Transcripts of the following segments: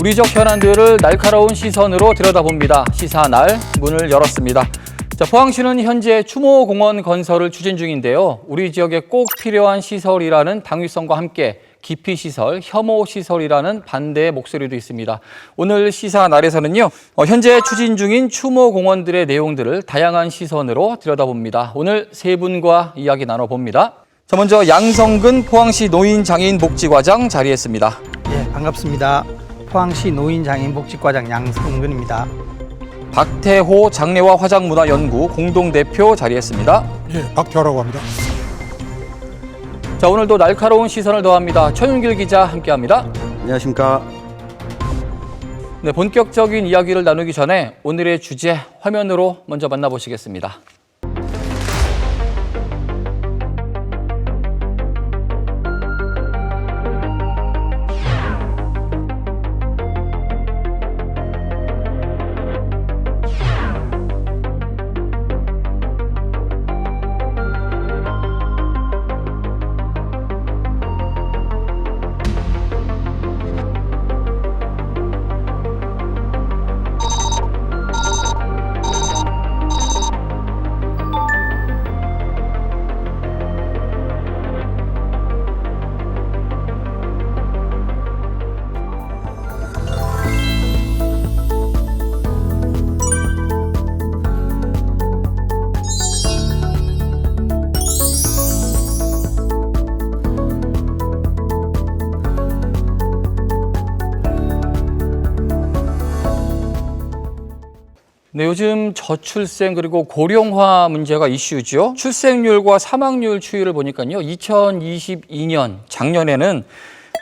우리 지역 현안들을 날카로운 시선으로 들여다봅니다. 시사날 문을 열었습니다. 자, 포항시는 현재 추모공원 건설을 추진 중인데요. 우리 지역에 꼭 필요한 시설이라는 당위성과 함께 기피시설, 혐오시설이라는 반대의 목소리도 있습니다. 오늘 시사날에서는요, 어, 현재 추진 중인 추모공원들의 내용들을 다양한 시선으로 들여다봅니다. 오늘 세 분과 이야기 나눠봅니다. 자, 먼저 양성근 포항시 노인장애인복지과장 자리했습니다. 예, 반갑습니다. 포항시 노인장애인복지과장 양성근입니다. 박태호 장례와 화장문화연구 공동대표 자리했습니다. 예, 박태호라고 합니다. 자, 오늘도 날카로운 시선을 더합니다. 최윤길 기자 함께합니다. 안녕하십니까. 네, 본격적인 이야기를 나누기 전에 오늘의 주제 화면으로 먼저 만나보시겠습니다. 네, 요즘 저출생 그리고 고령화 문제가 이슈죠. 출생률과 사망률 추이를 보니까요. 2022년 작년에는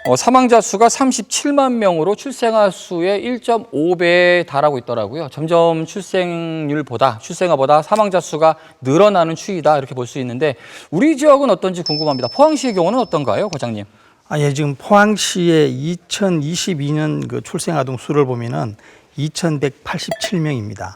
어, 사망자 수가 37만 명으로 출생아 수의 1.5배에 달하고 있더라고요. 점점 출생률보다 출생아보다 사망자 수가 늘어나는 추이다 이렇게 볼 수 있는데 우리 지역은 어떤지 궁금합니다. 포항시의 경우는 어떤가요, 과장님? 아, 예, 지금 포항시의 2022년 그 출생아동 수를 보면은 2,187명입니다.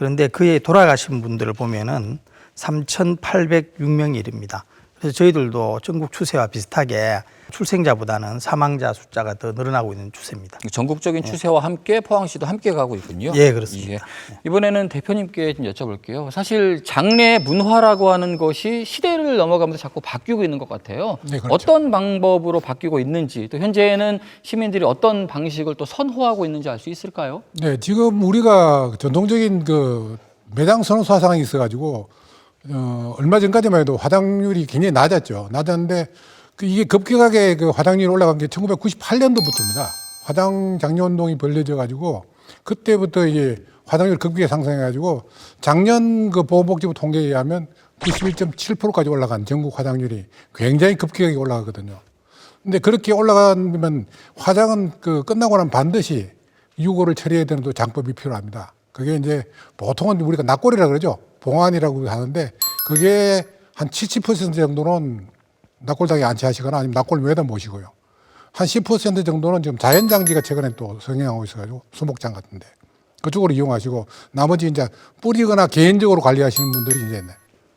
그런데 그에 돌아가신 분들을 보면은 3,806명이 이릅니다. 그래서 저희들도 전국 추세와 비슷하게 출생자보다는 사망자 숫자가 더 늘어나고 있는 추세입니다. 전국적인 추세와 함께 포항시도 함께 가고 있군요. 예, 그렇습니다. 예. 이번에는 대표님께 좀 여쭤볼게요. 사실 장래 문화라고 하는 것이 시대를 넘어가면서 자꾸 바뀌고 있는 것 같아요. 네, 그렇죠. 어떤 방법으로 바뀌고 있는지 또 현재는 시민들이 어떤 방식을 또 선호하고 있는지 알 수 있을까요? 네, 지금 우리가 전통적인 그 매장 선호 사상이 있어가지고 어, 얼마 전까지만 해도 화장률이 굉장히 낮았죠. 낮았는데 그 이게 급격하게 그 화장률이 올라간 게 1998년도부터입니다. 화장 장려 운동이 벌려져 가지고 그때부터 이제 화장률 급격히 상승해 가지고 작년 그 보건복지부 통계에 의하면 91.7%까지 올라간 전국 화장률이 굉장히 급격하게 올라가거든요. 근데 그렇게 올라가면 화장은 그 끝나고 나면 반드시 유골을 처리해야 되는 또 장법이 필요합니다. 그게 이제 보통은 우리가 낙골이라 그러죠. 봉안이라고 하는데 그게 한 70% 정도는 낙골당에 안치하시거나 아니면 낙골 매다 모시고요. 한 10% 정도는 지금 자연장지가 최근에 또 성행하고 있어가지고 수목장 같은데 그쪽으로 이용하시고 나머지 이제 뿌리거나 개인적으로 관리하시는 분들이 이제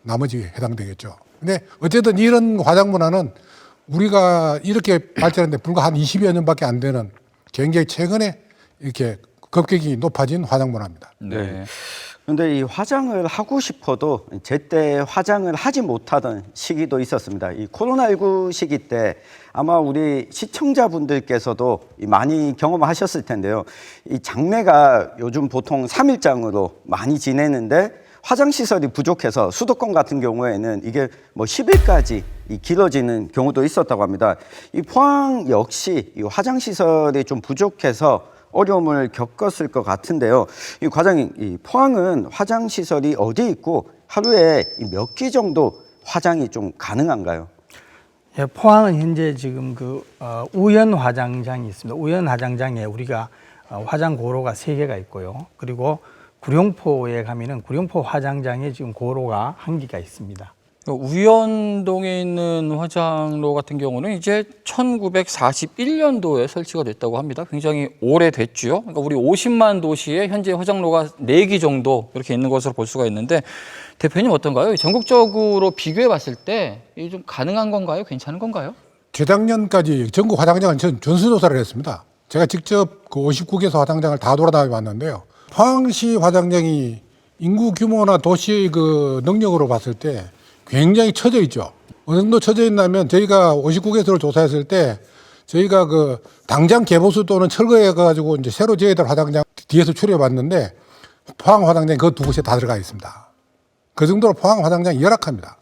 나머지 해당되겠죠. 근데 어쨌든 이런 화장 문화는 우리가 이렇게 발전했는데 불과 한 20여 년밖에 안 되는 굉장히 최근에 이렇게 급격히 높아진 화장 문화입니다. 네. 그런데 이 화장을 하고 싶어도 제때 화장을 하지 못하던 시기도 있었습니다. 이 코로나19 시기 때 아마 우리 시청자분들께서도 이 많이 경험하셨을 텐데요. 이 장례가 요즘 보통 삼일장으로 많이 지내는데 화장 시설이 부족해서 수도권 같은 경우에는 이게 뭐 10일까지 이 길어지는 경우도 있었다고 합니다. 이 포항 역시 이 화장 시설이 좀 부족해서 어려움을 겪었을 것 같은데요. 이 과장님, 이 포항은 화장 시설이 어디 있고 하루에 몇 끼 정도 화장이 좀 가능한가요? 예, 포항은 현재 지금 그 어, 우연 화장장이 있습니다. 우연 화장장에 우리가 어, 화장 고로가 세 개가 있고요. 그리고 구룡포에 가면은 구룡포 화장장에 지금 고로가 한 개가 있습니다. 우연동에 있는 화장로 같은 경우는 이제 1941년도에 설치가 됐다고 합니다. 굉장히 오래됐죠. 그러니까 우리 50만 도시에 현재 화장로가 4기 정도 이렇게 있는 것으로 볼 수가 있는데 대표님 어떤가요? 전국적으로 비교해 봤을 때 좀 가능한 건가요? 괜찮은 건가요? 재작년까지 전국 화장장은 전 전수조사를 했습니다. 제가 직접 그 59개소 화장장을 다 돌아다녀 봤는데요. 포항시 화장장이 인구 규모나 도시의 그 능력으로 봤을 때 굉장히 처져 있죠. 어느 정도 처져 있냐면 저희가 59개소를 조사했을 때 저희가 그 당장 개보수 또는 철거해 가지고 이제 새로 지어야 될 화장장 뒤에서 추려 봤는데 포항 화장장이 그두 곳에 다 들어가 있습니다. 그 정도로 포항 화장장이 열악합니다.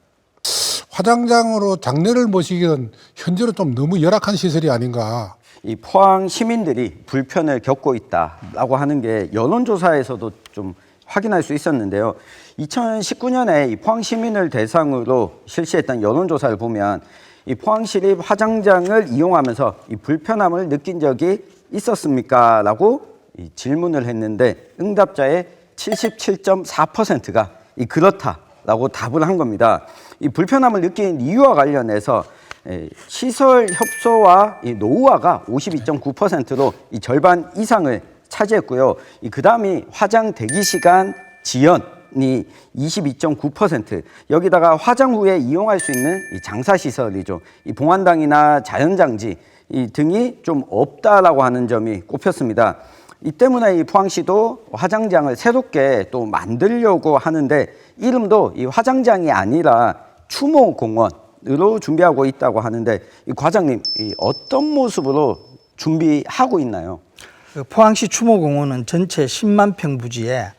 화장장으로 장례를 모시기는 현재로 좀 너무 열악한 시설이 아닌가. 이 포항 시민들이 불편을 겪고 있다라고 하는 게 여론조사에서도 좀 확인할 수 있었는데요. 2019년에 이 포항 시민을 대상으로 실시했던 여론조사를 보면 이 포항시립 화장장을 이용하면서 이 불편함을 느낀 적이 있었습니까? 라고 이 질문을 했는데 응답자의 77.4%가 이 그렇다라고 답을 한 겁니다. 이 불편함을 느낀 이유와 관련해서 에, 시설 협소와 이 노후화가 52.9%로 이 절반 이상을 차지했고요. 이 그다음이 화장 대기 시간 지연 이 22.9% 여기다가 화장 후에 이용할 수 있는 이 장사 시설이죠. 이 봉안당이나 자연장지 이 등이 좀 없다라고 하는 점이 꼽혔습니다. 이 때문에 이 포항시도 화장장을 새롭게 또 만들려고 하는데 이름도 이 화장장이 아니라 추모공원으로 준비하고 있다고 하는데 이 과장님 이 어떤 모습으로 준비하고 있나요? 그 포항시 추모공원은 전체 10만 평 부지에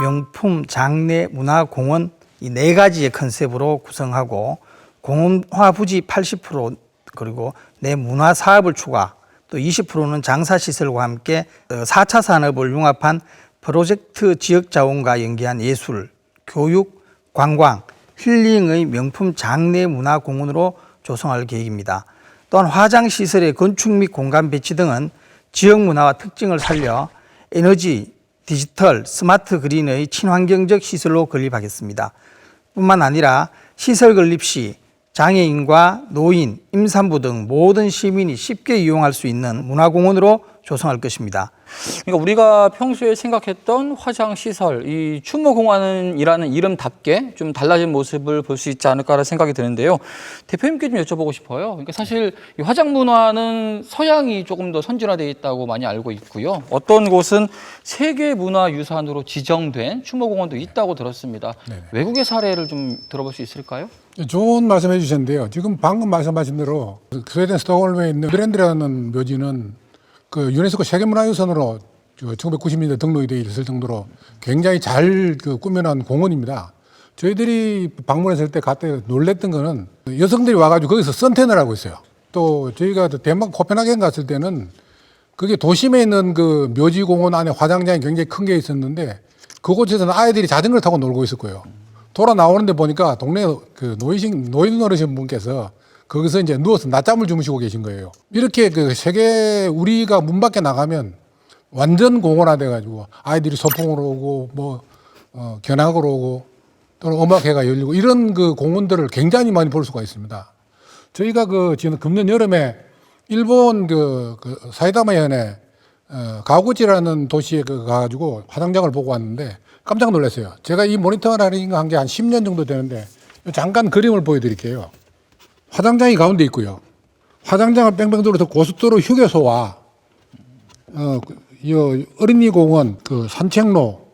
명품 장례 문화 공원 이 네 가지의 컨셉으로 구성하고 공원화 부지 80% 그리고 내 문화 사업을 추가 또 20%는 장사 시설과 함께 4차 산업을 융합한 프로젝트 지역 자원과 연계한 예술, 교육, 관광, 힐링의 명품 장례 문화 공원으로 조성할 계획입니다. 또한 화장 시설의 건축 및 공간 배치 등은 지역 문화와 특징을 살려 에너지, 디지털, 스마트 그린의 친환경적 시설로 건립하겠습니다. 뿐만 아니라 시설 건립 시 장애인과 노인, 임산부 등 모든 시민이 쉽게 이용할 수 있는 문화공원으로 조성할 것입니다. 그러니까 우리가 평소에 생각했던 화장 시설, 이 추모공원이라는 이름답게 좀 달라진 모습을 볼 수 있지 않을까라는 생각이 드는데요. 대표님께 좀 여쭤보고 싶어요. 그러니까 사실 이 화장 문화는 서양이 조금 더 선진화되어 있다고 많이 알고 있고요. 어떤 곳은 세계 문화 유산으로 지정된 추모공원도 있다고 들었습니다. 외국의 사례를 좀 들어볼 수 있을까요? 좋은 말씀 해 주셨는데요. 지금 방금 말씀하신 대로 그 스웨덴 스톡홀름에 있는 브랜드라는 묘지는 그 유네스코 세계문화유산으로 1990년대 등록이 되어 있을 정도로 굉장히 잘 그 꾸며놓은 공원입니다. 저희들이 방문했을 때 그때 놀랬던 거는 여성들이 와가지고 거기서 선탠을 하고 있어요. 또 저희가 덴마크 코펜하겐 갔을 때는 그게 도심에 있는 그 묘지 공원 안에 화장장이 굉장히 큰 게 있었는데 그곳에서는 아이들이 자전거를 타고 놀고 거예요. 돌아 나오는데 보니까 동네 그 노인 노인 어르신 분께서 거기서 이제 누워서 낮잠을 주무시고 계신 거예요. 이렇게 그 세계 우리가 문 밖에 나가면 완전 공원화돼 가지고 아이들이 소풍으로 오고 뭐 어, 견학으로 오고 또는 음악회가 열리고 이런 그 공원들을 굉장히 많이 볼 수가 있습니다. 저희가 그 지금 금년 여름에 일본 그, 그 사이다마 현에 어, 가구지라는 도시에 그 가가지고 화장장을 보고 왔는데 깜짝 놀랐어요. 제가 이 모니터를 하는 한게 한 10년 정도 되는데 잠깐 그림을 보여드릴게요. 화장장이 가운데 있고요. 화장장을 뺑뺑 돌아서 고속도로 휴게소와 어, 그, 이 어린이 공원, 그 산책로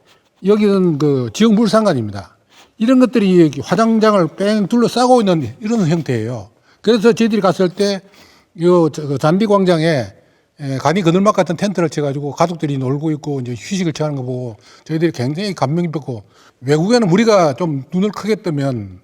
여기는 그 지역 물상관입니다. 이런 것들이 화장장을 뺑 둘러싸고 있는 이런 형태예요. 그래서 저희들이 갔을 때, 요, 저, 그 잔디 광장에 에, 간이 그늘막 같은 텐트를 쳐가지고 가족들이 놀고 있고 이제 휴식을 취하는 거 보고 저희들이 굉장히 감명 깊었고 외국에는 우리가 좀 눈을 크게 뜨면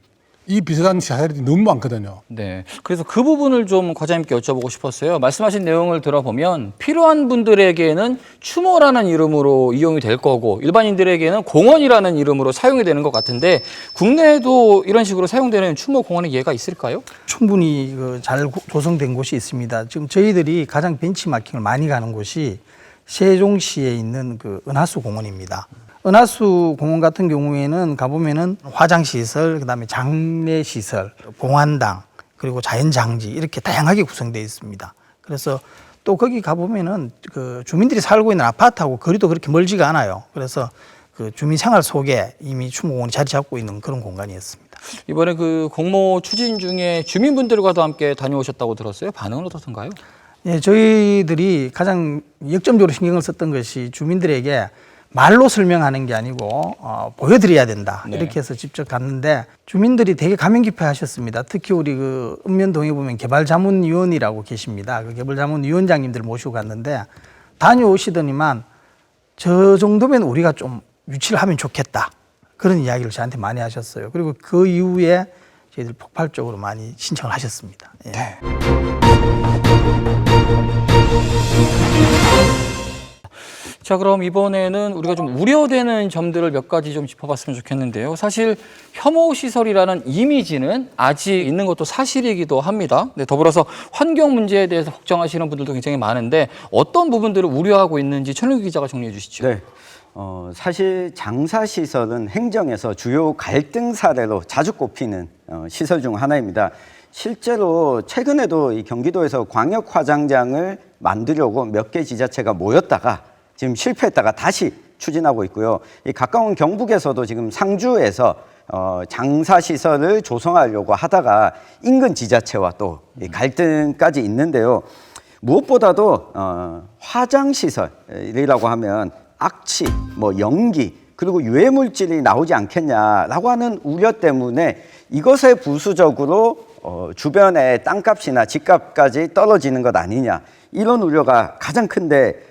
이 비슷한 사례들이 너무 많거든요. 네. 그래서 그 부분을 좀 과장님께 여쭤보고 싶었어요. 말씀하신 내용을 들어보면 필요한 분들에게는 추모라는 이름으로 이용이 될 거고 일반인들에게는 공원이라는 이름으로 사용이 되는 것 같은데 국내에도 이런 식으로 사용되는 추모 공원의 예가 있을까요? 충분히 그잘 고- 조성된 곳이 있습니다. 지금 저희들이 가장 벤치마킹을 많이 가는 곳이 세종시에 있는 그 은하수 공원입니다. 은하수 공원 같은 경우에는 가보면은 화장시설, 그 다음에 장례시설, 봉안당, 그리고 자연장지 이렇게 다양하게 구성되어 있습니다. 그래서 또 거기 가보면은 그 주민들이 살고 있는 아파트하고 거리도 그렇게 멀지가 않아요. 그래서 그 주민 생활 속에 이미 추모공원이 자리 잡고 있는 그런 공간이었습니다. 이번에 그 공모 추진 중에 주민분들과도 함께 다녀오셨다고 들었어요. 반응은 어떻던가요? 예, 저희들이 가장 역점적으로 신경을 썼던 것이 주민들에게 말로 설명하는 게 아니고 어, 보여드려야 된다 네. 이렇게 해서 직접 갔는데 주민들이 되게 감명 깊어 하셨습니다. 특히 우리 그 읍면동에 보면 개발자문위원이라고 계십니다. 그 개발자문위원장님들 모시고 갔는데 다녀오시더니만 저 정도면 우리가 좀 유치를 하면 좋겠다 그런 이야기를 저한테 많이 하셨어요. 그리고 그 이후에 저희들 폭발적으로 많이 신청을 하셨습니다. 예. 자, 그럼 이번에는 우리가 좀 우려되는 점들을 몇 가지 좀 짚어봤으면 좋겠는데요. 사실 혐오 시설이라는 이미지는 아직 있는 것도 사실이기도 합니다. 네, 더불어서 환경 문제에 대해서 걱정하시는 분들도 굉장히 많은데 어떤 부분들을 우려하고 있는지 천일규 기자가 정리해 주시죠. 네. 어, 사실 장사 시설은 행정에서 주요 갈등 사례로 자주 꼽히는 어, 시설 중 하나입니다. 실제로 최근에도 이 경기도에서 광역 화장장을 만들려고 몇 개 지자체가 모였다가 지금 실패했다가 다시 추진하고 있고요. 이 가까운 경북에서도 지금 상주에서 어, 장사 시설을 조성하려고 하다가 인근 지자체와 또 이 갈등까지 있는데요. 무엇보다도 어, 화장 시설이라고 하면 악취, 뭐 연기, 그리고 유해 물질이 나오지 않겠냐라고 하는 우려 때문에 이것에 부수적으로 어, 주변의 땅값이나 집값까지 떨어지는 것 아니냐 이런 우려가 가장 큰데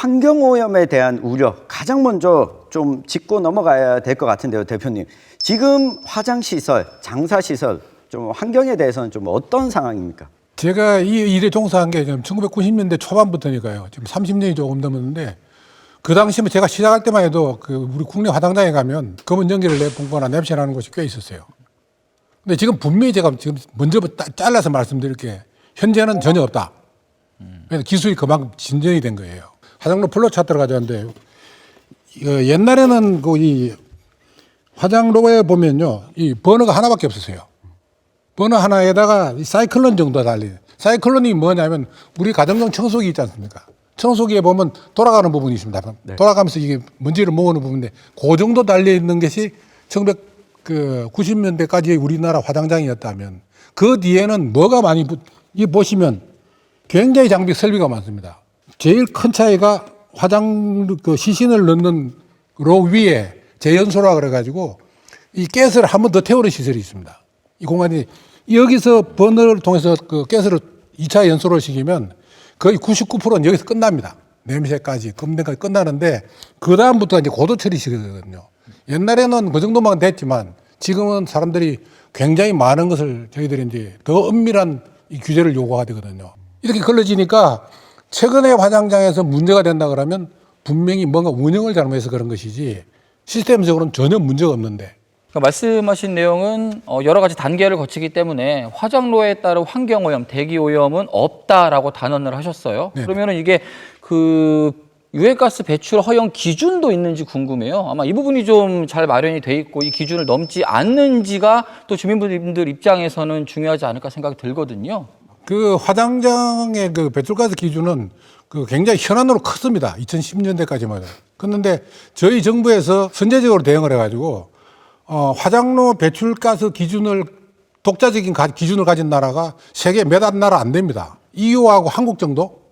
환경 오염에 대한 우려 가장 먼저 좀 짚고 넘어가야 될 것 같은데요, 대표님. 지금 화장 시설, 장사 시설 좀 환경에 대해서는 좀 어떤 상황입니까? 제가 이 일에 종사한 게 지금 1990년대 초반부터니까요. 지금 30년이 조금 넘었는데 그 당시면 제가 시작할 때만 해도 그 우리 국내 화장장에 가면 검은 연기를 내뿜거나 냄새 나는 곳이 꽤 있었어요. 근데 지금 분명히 제가 지금 먼저 따- 잘라서 말씀드릴 게 현재는 전혀 없다. 기술이 그만큼 진전이 된 거예요. 화장로 플로 차트를 가져왔는데 어, 옛날에는 그 이 화장로에 보면요. 이 버너가 하나밖에 없었어요. 버너 하나에다가 이 사이클론 정도 달리. 사이클론이 뭐냐면 우리 가정용 청소기 있지 않습니까? 청소기에 보면 돌아가는 부분이 있습니다. 돌아가면서 이게 먼지를 모으는 부분인데 그 정도 달려 있는 것이 1990년대까지 우리나라 화장장이었다면 그 뒤에는 뭐가 많이 붙, 이 보시면 굉장히 장비 설비가 많습니다. 제일 큰 차이가 화장 그 시신을 넣는 로 위에 재연소라 그래가지고 이 가스를 한 번 더 태우는 시설이 있습니다. 이 공간이 여기서 버너를 통해서 그 가스를 2차 연소를 시키면 거의 99%는 여기서 끝납니다. 냄새까지 검den까지 끝나는데 그 다음부터 이제 고도 처리시거든요. 옛날에는 그 정도만 됐지만 지금은 사람들이 굉장히 많은 것을 저희들이 이제 더 엄밀한 이 규제를 요구하거든요. 이렇게 걸러지니까 최근에 화장장에서 문제가 된다 그러면 분명히 뭔가 운영을 잘못해서 그런 것이지 시스템적으로는 전혀 문제가 없는데 그러니까 말씀하신 내용은 어, 여러 가지 단계를 거치기 때문에 화장로에 따른 환경 오염, 대기 오염은 없다라고 단언을 하셨어요. 네. 그러면은 이게 그 유해가스 배출 허용 기준도 있는지 궁금해요. 아마 이 부분이 좀 잘 마련이 돼 있고 이 기준을 넘지 않는지가 또 주민분들 입장에서는 중요하지 않을까 생각이 들거든요. 그 화장장의 그 배출가스 기준은 그 굉장히 현안으로 컸습니다. 2010년대까지만. 그런데 저희 정부에서 선제적으로 대응을 해가지고 어, 화장로 배출가스 기준을 독자적인 가- 기준을 가진 나라가 세계 몇 안 나라 안 됩니다. EU하고 한국 정도?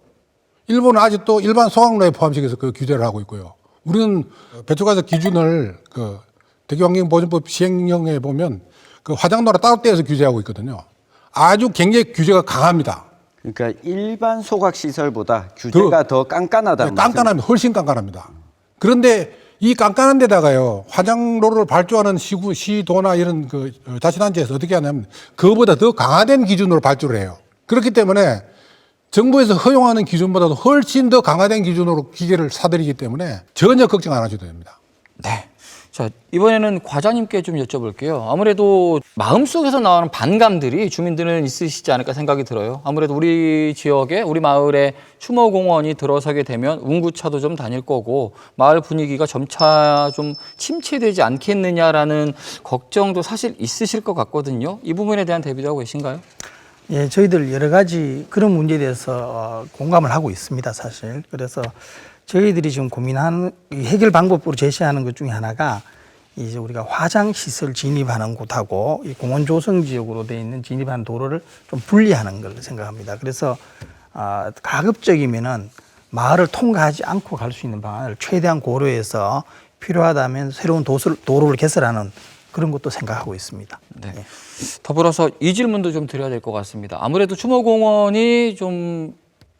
일본은 아직도 일반 소각로에 포함시켜서 그 규제를 하고 있고요. 우리는 배출가스 기준을 그 대기환경보존법 시행령에 보면 그 화장로를 따로 떼어서 규제하고 있거든요. 아주 굉장히 규제가 강합니다. 그러니까 일반 소각 시설보다 규제가 더, 깐깐하다. 네, 깐깐합니다. 훨씬 깐깐합니다. 그런데 이 깐깐한 데다가요, 화장로를 발주하는 시구, 시도나 이런 그 어, 자치단체에서 어떻게 하냐면, 그거보다 더 강화된 기준으로 발주를 해요. 그렇기 때문에 정부에서 허용하는 기준보다도 훨씬 더 강화된 기준으로 기계를 사들이기 때문에 전혀 걱정 안 하셔도 됩니다. 네. 자, 이번에는 과장님께 좀 여쭤볼게요. 아무래도 마음속에서 나오는 반감들이 주민들은 있으시지 않을까 생각이 들어요. 아무래도 우리 지역에, 우리 마을에 추모공원이 들어서게 되면 운구차도 좀 다닐 거고, 마을 분위기가 점차 좀 침체되지 않겠느냐라는 걱정도 사실 있으실 것 같거든요. 이 부분에 대한 대비도 하고 계신가요? 예, 저희들 여러 가지 그런 문제에 대해서 어, 공감을 하고 있습니다, 사실. 그래서 저희들이 지금 고민하는 이 해결 방법으로 제시하는 것 중에 하나가 이제 우리가 화장 시설 진입하는 곳하고 이 공원 조성 지역으로 돼 있는 진입하는 도로를 좀 분리하는 걸 생각합니다. 그래서 아, 가급적이면은 마을을 통과하지 않고 갈 수 있는 방안을 최대한 고려해서 필요하다면 새로운 도를, 도로를 개설하는 그런 것도 생각하고 있습니다. 네. 더불어서 이 질문도 좀 드려야 될 것 같습니다. 아무래도 추모공원이 좀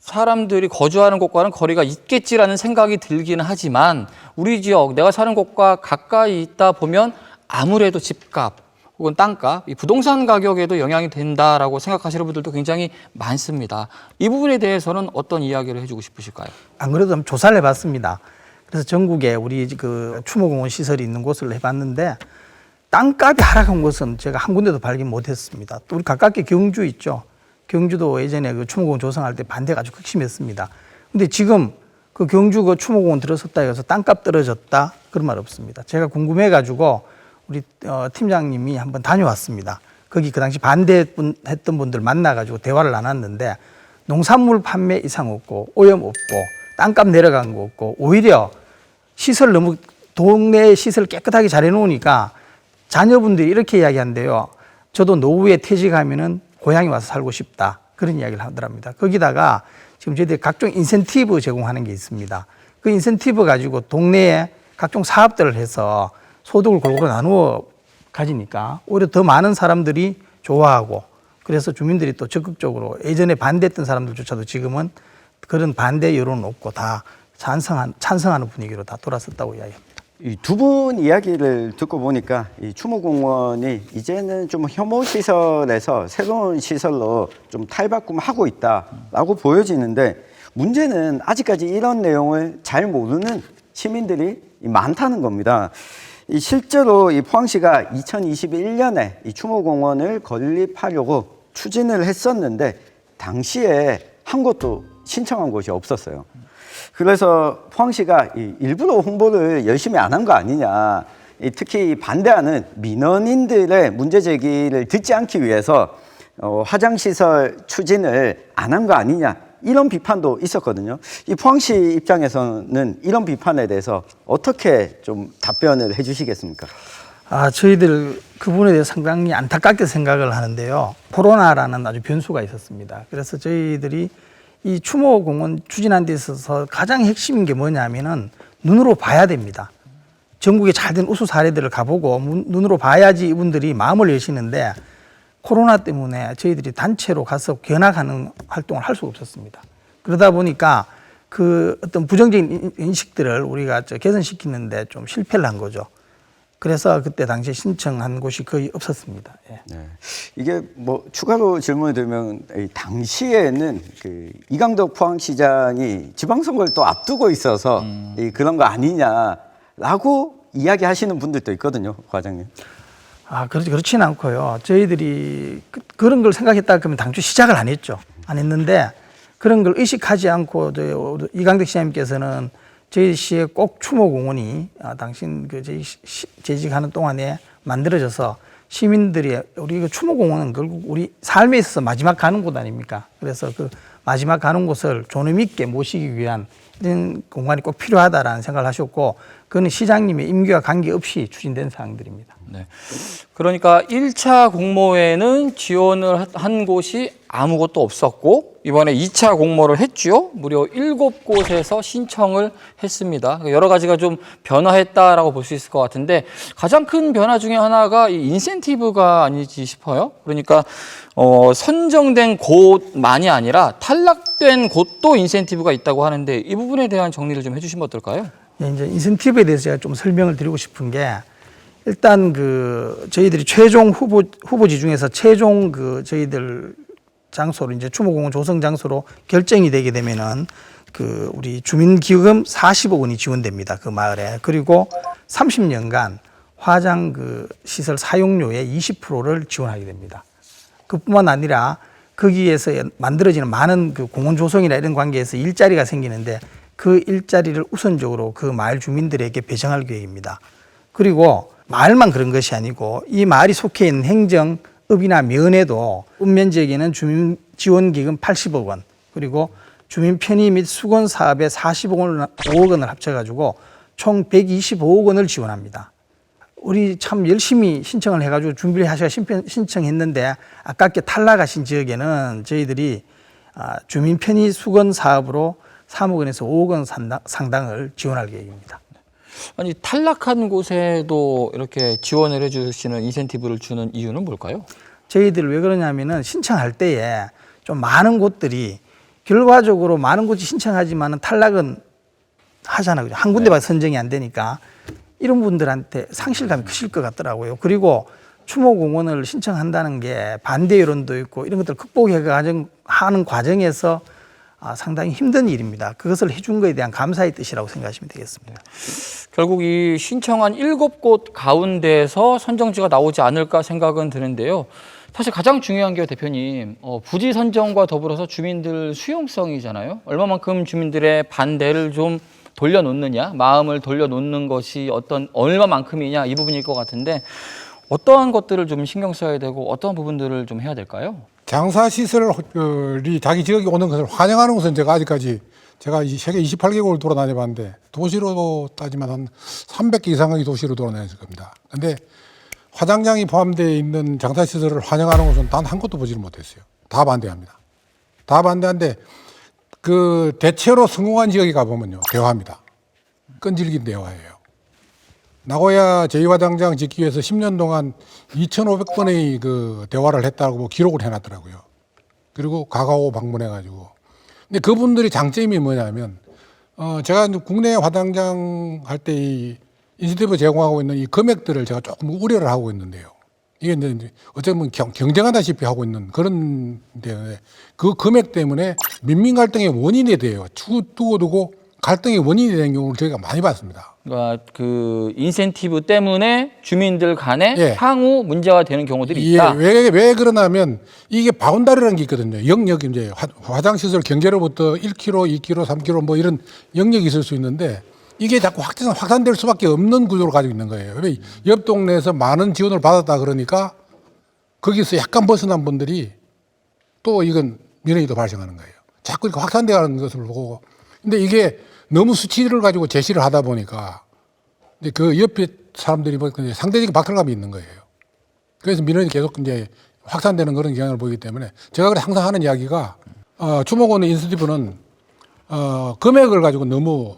사람들이 거주하는 곳과는 거리가 있겠지라는 생각이 들기는 하지만 우리 지역 내가 사는 곳과 가까이 있다 보면 아무래도 집값 혹은 땅값, 이 부동산 가격에도 영향이 된다라고 생각하시는 분들도 굉장히 많습니다. 이 부분에 대해서는 어떤 이야기를 해주고 싶으실까요? 안 그래도 좀 조사를 해봤습니다. 그래서 전국에 우리 그 추모공원 시설이 있는 곳을 해봤는데 땅값이 하락한 곳은 제가 한 군데도 발견 못했습니다. 또 우리 가깝게 경주 있죠. 경주도 예전에 그 추모공원 조성할 때 반대가 아주 극심했습니다. 근데 지금 그 경주 그 추모공원 들어섰다 해서 땅값 떨어졌다 그런 말 없습니다. 제가 궁금해 가지고 우리 어, 팀장님이 한번 다녀왔습니다. 거기 그 당시 반대했던 분들 만나가지고 대화를 나눴는데 농산물 판매 이상 없고 오염 없고 땅값 내려간 거 없고 오히려 시설 너무 동네 시설 깨끗하게 잘 해놓으니까 자녀분들이 이렇게 이야기한대요. 저도 노후에 퇴직하면은 고향에 와서 살고 싶다. 그런 이야기를 하더랍니다. 거기다가 지금 저희들이 각종 인센티브 제공하는 게 있습니다. 그 인센티브 가지고 동네에 각종 사업들을 해서 소득을 골고루 나누어 가지니까 오히려 더 많은 사람들이 좋아하고 그래서 주민들이 또 적극적으로 예전에 반대했던 사람들조차도 지금은 그런 반대 여론은 없고 다 찬성한, 찬성하는 분위기로 다 돌아섰다고 이야기합니다. 이두분 이야기를 듣고 보니까 이 추모공원이 이제는 좀 혐오 시설에서 새로운 시설로 좀 탈바꿈하고 있다라고 보여지는데 문제는 아직까지 이런 내용을 잘 모르는 시민들이 많다는 겁니다. 이 실제로 이 포항시가 2021년에 이 추모공원을 건립하려고 추진을 했었는데 당시에 한 곳도 신청한 곳이 없었어요. 그래서 포항시가 이 일부러 홍보를 열심히 안 한 거 아니냐. 이 특히 반대하는 민원인들의 문제 제기를 듣지 않기 위해서 어, 화장시설 추진을 안 한 거 아니냐. 이런 비판도 있었거든요. 이 포항시 입장에서는 이런 비판에 대해서 어떻게 좀 답변을 해 주시겠습니까? 아, 저희들 그분에 대해 상당히 안타깝게 생각을 하는데요. 코로나라는 아주 변수가 있었습니다. 그래서 저희들이 이 추모 공원 추진하는 데 있어서 가장 핵심인 게 뭐냐면은 눈으로 봐야 됩니다. 전국에 잘된 우수 사례들을 가보고 문- 눈으로 봐야지 이분들이 마음을 여시는데 코로나 때문에 저희들이 단체로 가서 견학하는 활동을 할 수가 없었습니다. 그러다 보니까 그 어떤 부정적인 인- 인식들을 우리가 저 개선시키는데 좀 실패를 한 거죠. 그래서 그때 당시에 신청한 곳이 거의 없었습니다. 예. 네. 이게 뭐 추가로 질문을 드리면 이 당시에는 그 이강덕 포항시장이 지방선거를 또 앞두고 있어서 이 그런 거 아니냐라고 이야기하시는 분들도 있거든요, 과장님. 아, 그렇지, 그렇지는 않고요. 저희들이 그, 그런 걸 생각했다 그러면 당초 시작을 안 했죠. 안 했는데 그런 걸 의식하지 않고 저 이강덕 시장님께서는 시에 꼭 추모공원이 아, 당신 그 시- 재직하는 동안에 만들어져서 시민들이 우리 그 추모공원은 결국 우리 삶에 있어서 마지막 가는 곳 아닙니까? 그래서 그 마지막 가는 곳을 존엄 있게 모시기 위한 이런 공간이 꼭 필요하다라는 생각을 하셨고 그거는 시장님의 임기와 관계없이 추진된 사항들입니다. 네. 그러니까 1차 공모에는 지원을 한 곳이 아무것도 없었고 이번에 2차 공모를 했죠. 무려 7곳에서 신청을 했습니다. 여러 가지가 좀 변화했다라고 볼 수 있을 것 같은데 가장 큰 변화 중에 하나가 이 인센티브가 아니지 싶어요. 그러니까 어, 선정된 곳만이 아니라 탈락된 곳도 인센티브가 있다고 하는데 이 부분에 대한 정리를 좀 해주시면 어떨까요? 예, 이제 인센티브에 대해서 제가 좀 설명을 드리고 싶은 게 일단 그 저희들이 최종 후보 후보지 중에서 최종 그 저희들 장소로 이제 추모공원 조성 장소로 결정이 되게 되면은 그 우리 주민 기금 40억 원이 지원됩니다 그 마을에 그리고 30년간 화장 그 시설 사용료의 20%를 지원하게 됩니다. 그뿐만 아니라 거기에서 만들어지는 많은 그 공원 조성이나 이런 관계에서 일자리가 생기는데 그 일자리를 우선적으로 그 마을 주민들에게 배정할 계획입니다. 그리고 마을만 그런 것이 아니고 이 마을이 속해 있는 행정업이나 면에도 읍면 지역에는 주민 지원 기금 80억 원 그리고 주민 편의 및 수건 사업에 40억 원, 5억 원을 합쳐가지고 총 125억 원을 지원합니다. 우리 참 열심히 신청을 해가지고 준비를 신청- 신청했는데 아깝게 탈락하신 지역에는 저희들이 아, 주민 편의 수건 사업으로 3억 원에서 5억 원 상당, 상당을 지원할 계획입니다. 아니 탈락한 곳에도 이렇게 지원을 해주시는 인센티브를 주는 이유는 뭘까요? 저희들 왜 그러냐면은 신청할 때에 좀 많은 곳들이 결과적으로 많은 곳이 신청하지만은 탈락은 하잖아요. 한 군데만 선정이 안 되니까 이런 분들한테 상실감이 크실 것 같더라고요. 그리고 추모 공원을 신청한다는 게 반대 여론도 있고 이런 것들 극복해 가정 하는 과정에서 아, 상당히 힘든 일입니다. 그것을 해준 거에 대한 감사의 뜻이라고 생각하시면 되겠습니다. 결국 이 신청한 일곱 곳 가운데서 선정지가 나오지 않을까 생각은 드는데요. 사실 가장 중요한 게 대표님 어, 부지 선정과 더불어서 주민들 수용성이잖아요. 얼마만큼 주민들의 반대를 좀 돌려놓느냐, 마음을 돌려놓는 것이 어떤 얼마만큼이냐 이 부분일 것 같은데 어떠한 것들을 좀 신경 써야 되고 어떠한 부분들을 좀 해야 될까요? 장사 시설이 자기 지역에 오는 것을 환영하는 것은 제가 아직까지 제가 이 세계 28개국을 돌아다녀 봤는데 도시로 따지면 한 300개 이상의 도시로 돌아다녔을 겁니다. 근데 화장장이 포함되어 있는 장사 시설을 환영하는 곳은 단 한 곳도 보지를 못했어요. 다 반대합니다. 다 반대한데 그 대체로 성공한 지역에 가보면요. 대화입니다. 끈질긴 대화예요. 나고야 제2화장장 짓기 위해서 10년 동안 2,500번의 그 대화를 했다고 기록을 해놨더라고요. 그리고 가가오 방문해가지고. 근데 그분들이 장점이 뭐냐면, 어, 제가 국내 화장장 할 때 이 인센티브 제공하고 있는 이 금액들을 제가 조금 우려를 하고 있는데요. 이게 이제 어쩌면 경, 경쟁하다시피 하고 있는 그런 데에 그 금액 때문에 민민 갈등의 원인이 돼요. 두고 두고 갈등의 원인이 되는 경우를 저희가 많이 봤습니다. 그러니까 그 인센티브 때문에 주민들 간에 예. 향후 문제가 되는 경우들이 예, 있다. 왜, 왜 그러냐면 이게 바운다리라는 게 있거든요. 영역 이제 화- 화장시설 경계로부터 1km, 2km, 3km 뭐 이런 영역이 있을 수 있는데 이게 자꾸 확산, 확산될 수밖에 없는 구조를 가지고 있는 거예요. 왜옆 동네에서 많은 지원을 받았다 그러니까 거기서 약간 벗어난 분들이 또 이건 민원이도 발생하는 거예요. 자꾸 이렇게 확산되어 가는 것을 보고 근데 이게 너무 수치를 가지고 제시를 하다 보니까 이제 그 옆에 사람들이 상대적인 박탈감이 있는 거예요. 그래서 민원이 계속 이제 확산되는 그런 경향을 보이기 때문에 제가 그래 항상 하는 이야기가 어, 주목원 인센티브는 어, 금액을 가지고 너무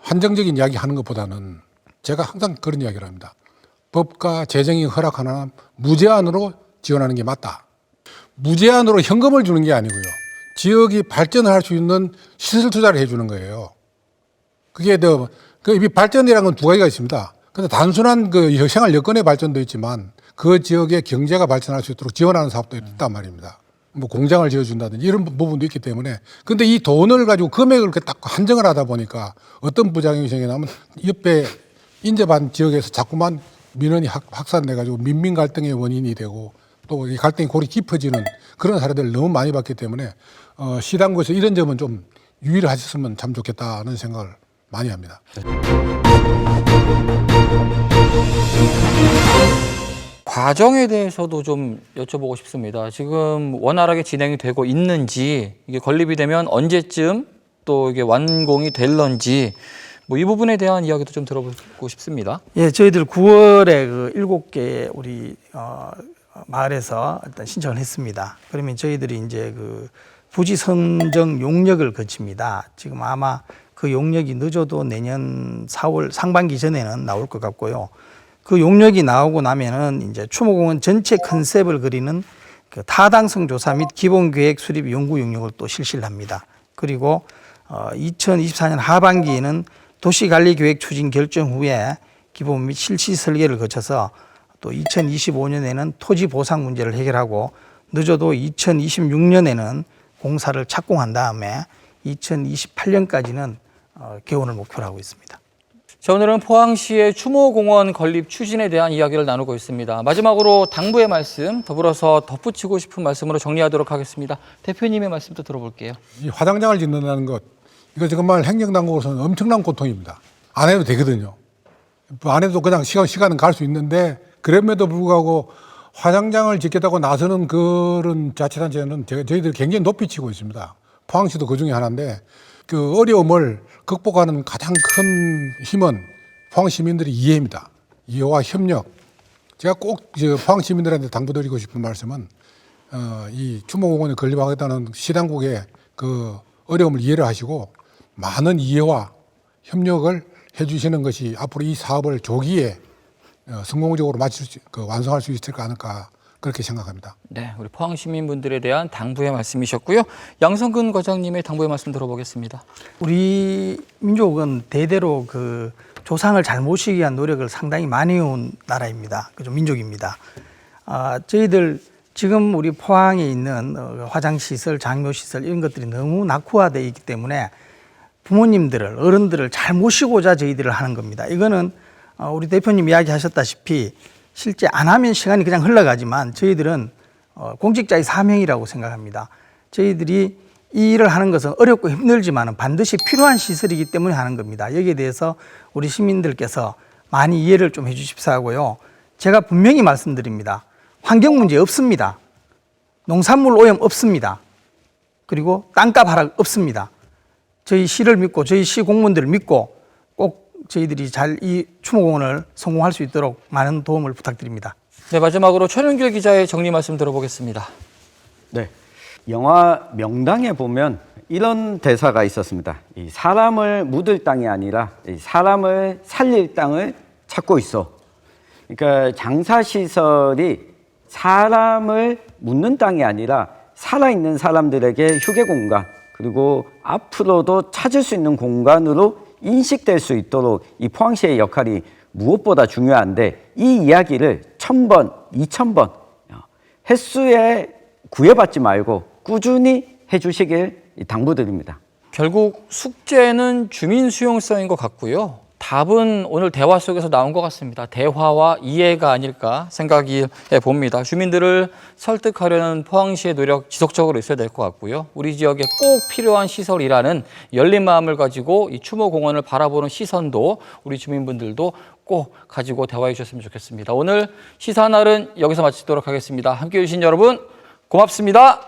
한정적인 이야기 하는 것보다는 제가 항상 그런 이야기를 합니다. 법과 재정이 허락하는 무제한으로 지원하는 게 맞다. 무제한으로 현금을 주는 게 아니고요. 지역이 발전을 할수 있는 시설 투자를 해주는 거예요. 그게 더, 그, 이 발전이라는 건 두 가지가 있습니다. 근데 단순한 그 생활 여건의 발전도 있지만 그 지역의 경제가 발전할 수 있도록 지원하는 사업도 있단 말입니다. 뭐 공장을 지어준다든지 이런 부분도 있기 때문에. 근데 이 돈을 가지고 금액을 이렇게 딱 한정을 하다 보니까 어떤 부작용이 생기냐면 옆에 인접한 지역에서 자꾸만 민원이 확- 확산돼가지고 민민 갈등의 원인이 되고 또 이 갈등이 골이 깊어지는 그런 사례들을 너무 많이 봤기 때문에 어, 시당구에서 이런 점은 좀 유의를 하셨으면 참 좋겠다는 생각을 많이 합니다. 과정에 대해서도 좀 여쭤보고 싶습니다. 지금 원활하게 진행이 되고 있는지 이게 건립이 되면 언제쯤 또 이게 완공이 될런지 뭐 이 부분에 대한 이야기도 좀 들어보고 싶습니다. 예, 저희들 9월에 그 일곱 개 우리 어, 마을에서 일단 신청을 했습니다. 그러면 저희들이 이제 그 부지 선정 용역을 거칩니다. 지금 아마 그 용역이 늦어도 내년 4월 상반기 전에는 나올 것 같고요. 그 용역이 나오고 나면은 이제 추모공원 전체 컨셉을 그리는 그 타당성 조사 및 기본 계획 수립 연구 용역을 또 실시를 합니다. 그리고 어, 2024년 하반기에는 도시관리계획 추진 결정 후에 기본 및 실시 설계를 거쳐서 또 2025년에는 토지 보상 문제를 해결하고 늦어도 2026년에는 공사를 착공한 다음에 2028년까지는 어, 개원을 목표로 하고 있습니다. 자, 오늘은 포항시의 추모공원 건립 추진에 대한 이야기를 나누고 있습니다. 마지막으로 당부의 말씀, 더불어서 덧붙이고 싶은 말씀으로 정리하도록 하겠습니다. 대표님의 말씀도 들어볼게요. 이 화장장을 짓는다는 것, 이거 정말 행정당국으로서는 엄청난 고통입니다. 안 해도 되거든요. 뭐안 해도 그냥 시간, 시간은 갈 수 있는데, 그럼에도 불구하고 화장장을 짓겠다고 나서는 그런 자치단체는 저- 저희들 굉장히 높이 치고 있습니다. 포항시도 그 중에 하나인데, 그 어려움을 극복하는 가장 큰 힘은 포항 시민들의 이해입니다. 이해와 협력. 제가 꼭저 포항 시민들한테 당부드리고 싶은 말씀은 어, 이 추모공원에 건립하겠다는 시당국의 그 어려움을 이해를 하시고 많은 이해와 협력을 해주시는 것이 앞으로 이 사업을 조기에 어, 성공적으로 마칠 수, 그 완성할 수 있을까 않을까 그렇게 생각합니다. 네, 우리 포항 시민분들에 대한 당부의 말씀이셨고요. 양성근 과장님의 당부의 말씀 들어보겠습니다. 우리 민족은 대대로 그 조상을 잘 모시기 위한 노력을 상당히 많이 해온 나라입니다. 그죠 민족입니다. 아, 저희들 지금 우리 포항에 있는 어, 화장 시설, 장묘 시설 이런 것들이 너무 낙후화되어 있기 때문에 부모님들을 어른들을 잘 모시고자 저희들을 하는 겁니다. 이거는 어, 우리 대표님 이야기하셨다시피 실제 안 하면 시간이 그냥 흘러가지만 저희들은 어, 공직자의 사명이라고 생각합니다. 저희들이 이 일을 하는 것은 어렵고 힘들지만 반드시 필요한 시설이기 때문에 하는 겁니다. 여기에 대해서 우리 시민들께서 많이 이해를 좀 해주십사 하고요. 제가 분명히 말씀드립니다. 환경 문제 없습니다. 농산물 오염 없습니다. 그리고 땅값 하락 없습니다. 저희 시를 믿고 저희 시 공무원들을 믿고 꼭 저희들이 잘 이 추모공원을 성공할 수 있도록 많은 도움을 부탁드립니다. 네, 마지막으로 최윤길 기자의 정리 말씀 들어보겠습니다. 네. 영화 명당에 보면 이런 대사가 있었습니다. 이 사람을 묻을 땅이 아니라 이 사람을 살릴 땅을 찾고 있어. 그러니까 장사 시설이 사람을 묻는 땅이 아니라 살아있는 사람들에게 휴게 공간 그리고 앞으로도 찾을 수 있는 공간으로 인식될 수 있도록 이 포항시의 역할이 무엇보다 중요한데 이 이야기를 천 번, 이천 번 횟수에 구애받지 말고 꾸준히 해주시길 당부드립니다. 결국 숙제는 주민 수용성인 것 같고요. 답은 오늘 대화 속에서 나온 것 같습니다. 대화와 이해가 아닐까 생각이 봅니다. 주민들을 설득하려는 포항시의 노력 지속적으로 있어야 될 것 같고요. 우리 지역에 꼭 필요한 시설이라는 열린 마음을 가지고 이 추모공원을 바라보는 시선도 우리 주민분들도 꼭 가지고 대화해 주셨으면 좋겠습니다. 오늘 시사날은 여기서 마치도록 하겠습니다. 함께 해 주신 여러분 고맙습니다.